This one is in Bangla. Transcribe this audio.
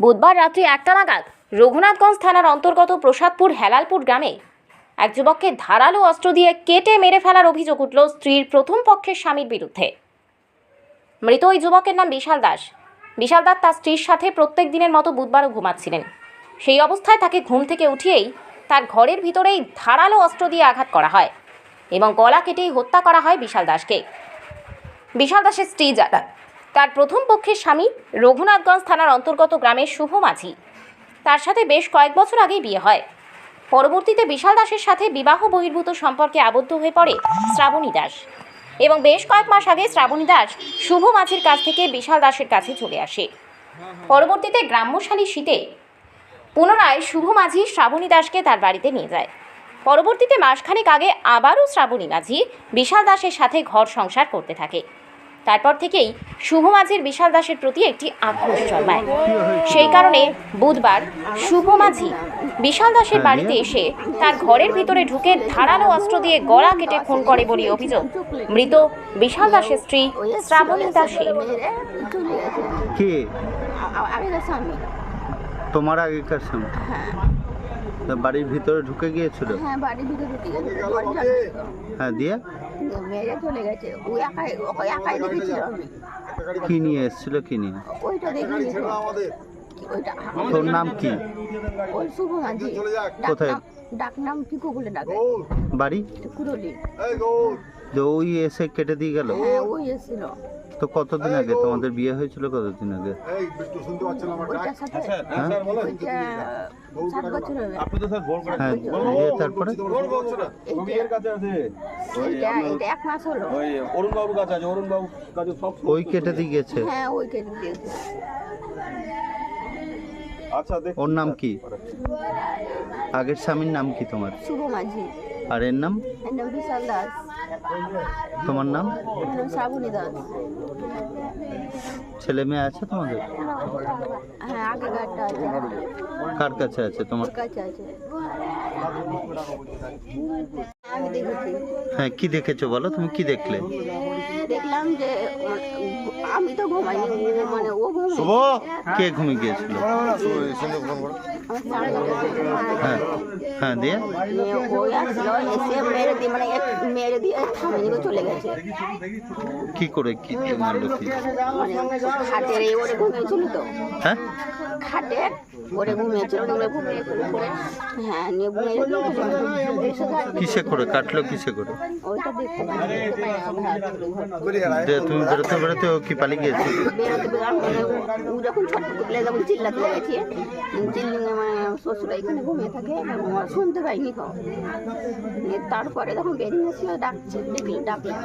বুধবার রাত্রি একটা নাগাদ রঘুনাথগঞ্জ থানার অন্তর্গত প্রসাদপুর হেলালপুর গ্রামে এক যুবককে ধারালো অস্ত্র দিয়ে কেটে মেরে ফেলার অভিযোগ উঠল স্ত্রীর প্রথম পক্ষের স্বামীর বিরুদ্ধে। মৃত ওই যুবকের নাম বিশাল দাস। বিশাল দাস তার স্ত্রীর সাথে প্রত্যেক দিনের মতো বুধবারও ঘুমাচ্ছিলেন। সেই অবস্থায় তাকে ঘুম থেকে উঠিয়েই তার ঘরের ভিতরেই ধারালো অস্ত্র দিয়ে আঘাত করা হয় এবং গলা কেটেই হত্যা করা হয় বিশাল দাসকে। বিশাল দাসের স্ত্রী যারা তার প্রথম পক্ষের স্বামী রঘুনাথগঞ্জ থানার অন্তর্গত গ্রামের শুভ মাঝি। তার সাথে বেশ কয়েক বছর আগেই বিয়ে হয়। পরবর্তীতে বিশাল দাসের সাথে বিবাহ বহির্ভূত সম্পর্কে আবদ্ধ হয়ে পড়ে শ্রাবণী দাস। এবং বেশ কয়েক মাস আগে শ্রাবণী দাস শুভ মাঝির কাছ থেকে বিশাল দাসের কাছে চলে আসে। পরবর্তীতে গ্রাম্যশালী শীতে পুনরায় শুভ মাঝি শ্রাবণী দাসকে তার বাড়িতে নিয়ে যায়। পরবর্তীতে মাসখানেক আগে আবারও শ্রাবণী মাঝি বিশাল দাসের সাথে ঘর সংসার করতে থাকে। তারপর থেকেই শুভ মাঝির বিশাল দাসের প্রতি একটি আক্রোশ জন্মায়। সেই কারণে বুধবার শুভ মাঝি বিশাল দাসের বাড়িতে এসে তার ঘরের ভিতরে ঢুকে ধারালো অস্ত্র দিয়ে গলা কেটে খুন করে বলে অভিযোগ। মৃত বিশাল দাসের স্ত্রী শ্রাবণী দাসের। কে? তোমার আগেকার হ্যাঁ বাড়ির ভিতরে ঢুকে গিয়েছিল? হ্যাঁ বাড়ির ভিতরে ঢুকে গেছে দরজা ছিল। হ্যাঁ দিয়ে? মেয়েরা চলে গেছে। ওই একাই ওকে একাই দেখেছিল আমি। কি নিয়ে এসেছিল কি নিয়ে? ওইটা দেখিনি ওইটা তোর নাম কি? ওই শুভ মাঝি কোথায়? ডাক নাম- ডাক নাম পিকু বলে ডাকে। বাড়ি? কুরলি যে ওই এসে কেটে দিয়ে গেল? হ্যাঁ ওই এসেছিল। তো কতদিন আগে? তোমাদের বিয়ে হয়েছিল কতদিন আগে? হ্যাঁ হ্যাঁ তারপরে? এইটা এইটা এইটা এক মাস হলো। ওই অরুণ বাবুর কাছে আছে। অরুণ বাবুর কাছে সব ওই কেটে দিয়ে গেছে। ওর নাম কি? আগের স্বামীর নাম কি তোমার? শুভ মাঝি আর এর নাম? বিশাল দাস। তোমার নাম? শ্রাবণী দাস। ছেলে মেয়ে আছে তোমাদের? হ্যাঁ আগে গাড়িটা আছে। কার কাছে আছে তোমার? কাছে আছে। আমি দেখেছি হ্যাঁ কি দেখেছ বলো? তুমি কি দেখলে? দেখলাম যে আমি তো ঘুমাইনি ও মানে ও কে ঘুমিয়ে গিয়েছিল? হ্যাঁ হ্যাঁ দিয়ে। নিয়ে আসলো এসে মেরে দিয়ে মানে মেরে দিয়ে থামে চলে গেছে। কি করে কি মারলো কি? মানে খাটের এই ওরে ঘুমিয়েছিল তো। হ্যাঁ? খাটের ওরে ঘুমিয়েছিল ওরে ঘুমিয়েছিল হ্যাঁ নিয়ে ঘুমিয়ে কিসে করে কাটলো কিসে করে? যে তুমি বেরোতে বেরোতে ও কি পালিয়ে গিয়েছে? ও যখন ছট তুলে যখন চিল্লাতে লেগেছে। চিল্লিংয়ে মানে শ্বশুর এখানে ঘুমিয়ে থাকে আমার শুনতে পাইনি তো। তারপরে যখন বেরিয়ে এসে ডাকছে দেখলি ডাকলাম